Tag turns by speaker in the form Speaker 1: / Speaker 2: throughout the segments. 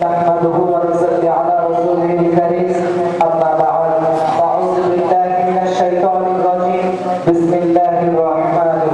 Speaker 1: نحمده ونصلي على رسوله بسم الله الرحمن الرحيم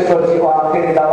Speaker 1: seperti orang yang dalam